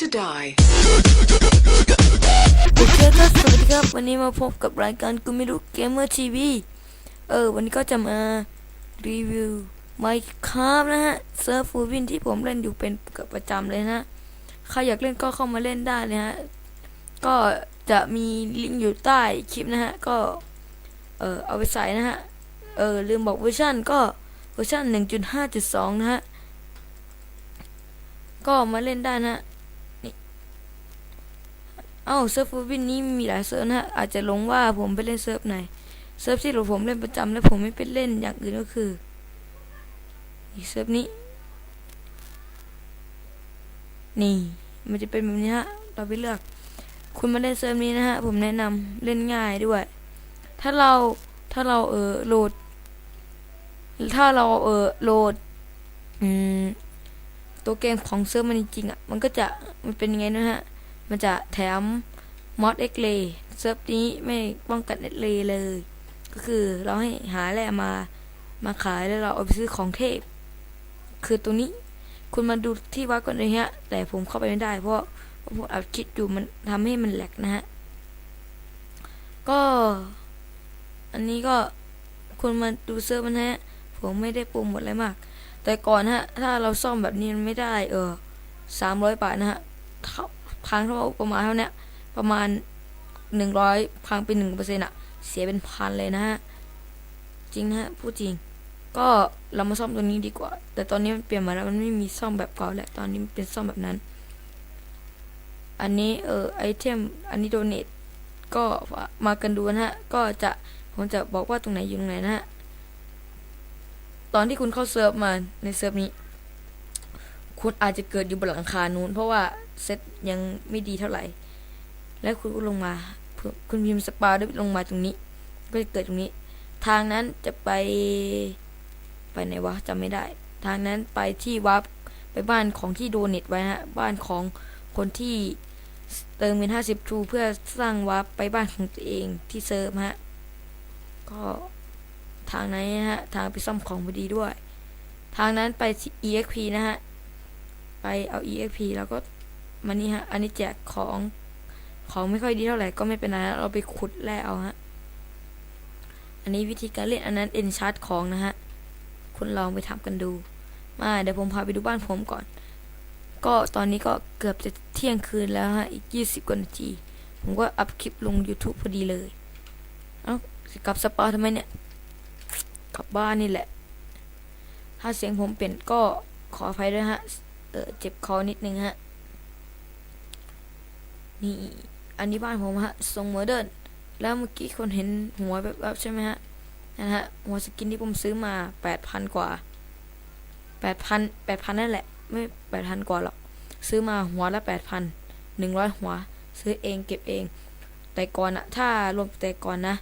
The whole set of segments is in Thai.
to die. โอเคครับสวัสดีครับ วันนี้มาพบกับรายการกูไม่รู้เกมเมอร์ทีวีเออ วันนี้ก็จะมารีวิวไมค์ครับนะฮะ เซิร์ฟฟูวินที่ผมเล่นอยู่เป็นกับประจำเลยนะใครอยากเล่นก็เข้ามาเล่นได้เลยฮะ ก็จะมีลิงก์อยู่ใต้คลิปนะฮะ ก็ เออเอาไปใส่นะฮะ เออ ลืมบอกเวอร์ชันก็เวอร์ชัน1.5.2 นะฮะ ก็มาเล่นได้นะะ อ้าเซิร์ฟฟูวินนี้มีหลายเซิร์ฟนะฮะอาจจะลงว่าผมไปเล่นเซิร์ฟไหนเซิร์ฟที่ผมเล่นประจำแล้วผมไม่ไปเล่นอย่างอื่นก็คืออีเซิร์ฟนี้ นี่ มันจะเป็นแบบนี้ฮะ เราไปเลือก คุณมาเล่นเซิร์ฟนี้นะฮะ ผมแนะนำเล่นง่ายด้วย ถ้าเราถ้าเราเออโหลด ถ้าเราเออโหลดอืมตัวเกมของเซิร์ฟมันจริงๆอะ มันก็จะมันเป็นยังไงนะฮะ มันจะแถม มอดเอ็กเลเซิร์ฟนี้ไม่ป้องกันเอ็กเลเลย ก็คือเราให้หาแร่มามาขายแล้วเราเอาไปซื้อของเทพ คือตรงนี้คุณมาดูที่วัดก่อนเลยฮะ แต่ผมเข้าไปไม่ได้ เพราะผมอัดคลิดอยู่มันทำให้มันแหลกนะฮะ ก็ อันนี้ก็คุณมาดูเซิร์ฟมันฮะ ผมไม่ได้โปรโมทอะไรมาก แต่ก่อนฮะ ถ้าเราซ่อมแบบนี้มันไม่ได้ เออสามร้อยบาทนะฮะเท่าพังเท่าประมาณเท่านี้ ประมาณหนึ่งร้อยพังเป็นหนึ่งเปอร์เซ็นต์อะเสียเป็นพันเลยนะฮะ จริงนะฮะพูดจริง ก็เรามาซ่อมตัวนี้ดีกว่า แต่ตอนนี้มันเปลี่ยนมาแล้วมันไม่มีซ่อมแบบเก่าแล้วตอนนี้มันเป็นซ่อมแบบนั้น อันนี้เออไอเทมอันนี้โดเนทก็มากันดูนะฮะ ก็จะผมจะบอกว่าตรงไหนอยู่ตรงไหนนะฮะ ตอนที่คุณเข้าเซิร์ฟมาในเซิร์ฟนี้ คุณอาจจะเกิดอยู่บนหลังคานู้นเพราะว่าเซตยังไม่ดีเท่าไหร่ แล้วคุณก็ลงมา คุณพิมพ์สปาด้วยลงมาตรงนี้ ก็จะเกิดตรงนี้ ทางนั้นจะไป ไปไหนวะจำไม่ได้ ทางนั้นไปที่วับไปบ้านของที่โดเน็ตไว้ฮะ บ้านของคนที่เติมเงินห้าสิบทูเพื่อสร้างวับไปบ้านของตัวเองที่เซิร์ฟฮะ ก็ทางนั้นฮะ ทางไปซ่อมของพอดีด้วย ทางนั้นไป EXP นะฮะ ไปเอา EXP แล้วก็มานี่ฮะ อันนี้แจกของ ของไม่ค่อยดีเท่าไหร่ก็ไม่เป็นไรเราไปขุดแร่เอาฮะ อันนี้วิธีการเล่นอันนั้นเอ็นชาร์จของนะฮะ คุณลองไปทำกันดู มาเดี๋ยวผมพาไปดูบ้านผมก่อน ก็ตอนนี้ก็เกือบจะเที่ยงคืนแล้วฮะ อีก20กว่านาที ผมก็อัพคลิปลง YouTube พอดีเลย เอ้ากลับสปาทำไมเนี่ย กลับบ้านนี่แหละ ถ้าเสียงผมเปลี่ยนก็ขออภัยด้วยฮะ เออเจ็บคอนิดนึงฮะ นี่ อันนี้บ้านผมฮะทรงโมเดิร์นแล้วเมื่อกี้คนเห็นหัวแบบๆใช่ไหมฮะนะฮะหัวสกินที่ผมซื้อมาแปดพันกว่าแปดพันแปดพันนั่นแหละ ไม่แปดพันกว่าหรอก ซื้อมาหัวละแปดพันหนึ่งร้อยหัว ซื้อเองเก็บเอง แต่ก่อนอะถ้ารวมแต่ก่อนนะ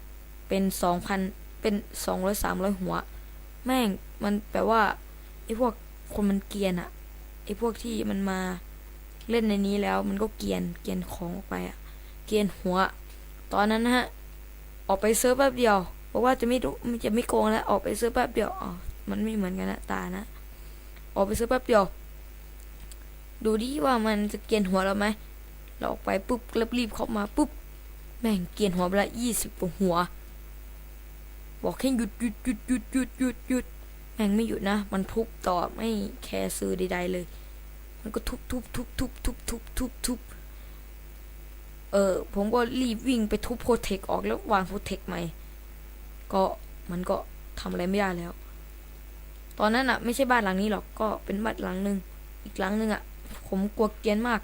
เป็นสองพันเป็นสองร้อยสามร้อยหัว แม่งมันแปลว่าไอ้พวกคนมันเกียนอะไอ้พวกที่มันมาเล่นในนี้แล้วมันก็เกียนเกียนของออกไปอะ เกียนหัว ตอนนั้นนะฮะ ออกไปเซิร์ฟแป๊บเดียวบอกว่าจะไม่ดูมันจะไม่โกงแล้ว ออกไปเซิร์ฟแป๊บเดียวอ๋อมันไม่เหมือนกันนะตานะ ออกไปเซิร์ฟแป๊บเดียว ดูดิว่ามันจะเกียนหัวเราไหมเราออกไปปุ๊บแล้วรีบเข้ามาปุ๊บ แม่งเกียนหัวไปละยี่สิบกว่าหัว บอกให้หยุดหยุดหยุดหยุดหยุดหยุดหยุดแม่งไม่หยุดนะ มันทุบต่อไม่แคร์ซื้อใดๆเลย มันก็ทุบทุบทุบทุบทุบทุบทุบทุบ เออ ผมก็รีบวิ่งไปทุบโปรเทคออกแล้ววางโปรเทคใหม่ ก็มันก็ทำอะไรไม่ได้แล้ว ตอนนั้นอะไม่ใช่บ้านหลังนี้หรอก ก็เป็นบ้านหลังหนึ่งอีกหลังหนึ่งอะผมกลัวเกียนมาก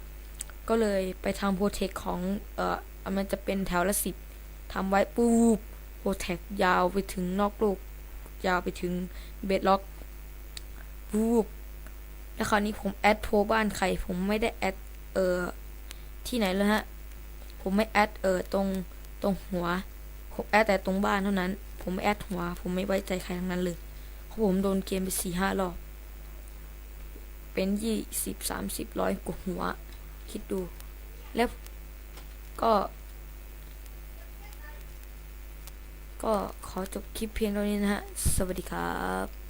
ก็เลยไปทำโปรเทคของ เอ่อมันจะเป็นแถวละสิบทำไว้ปุ๊บโปรเทคยาวไปถึงนอกโลก ยาวไปถึงเบดล็อกวูบแล้วคราวนี้ผมแอดโพบ้านใคร ผมไม่ได้แอด เออที่ไหนเลยฮะ ผมไม่แอดเออตรงตรงหัวผมแอดแต่ตรงบ้านเท่านั้น ผมไม่แอดหัว ผมไม่ไว้ใจใครทั้งนั้นเลยเพราะผมโดนเกมไปสี่ห้ารอบ เป็นยี่สิบสามสิบร้อยกว่าหัว คิดดู แล้วก็ ก็ขอจบคลิปเพียงเท่านี้นะฮะ สวัสดีครับ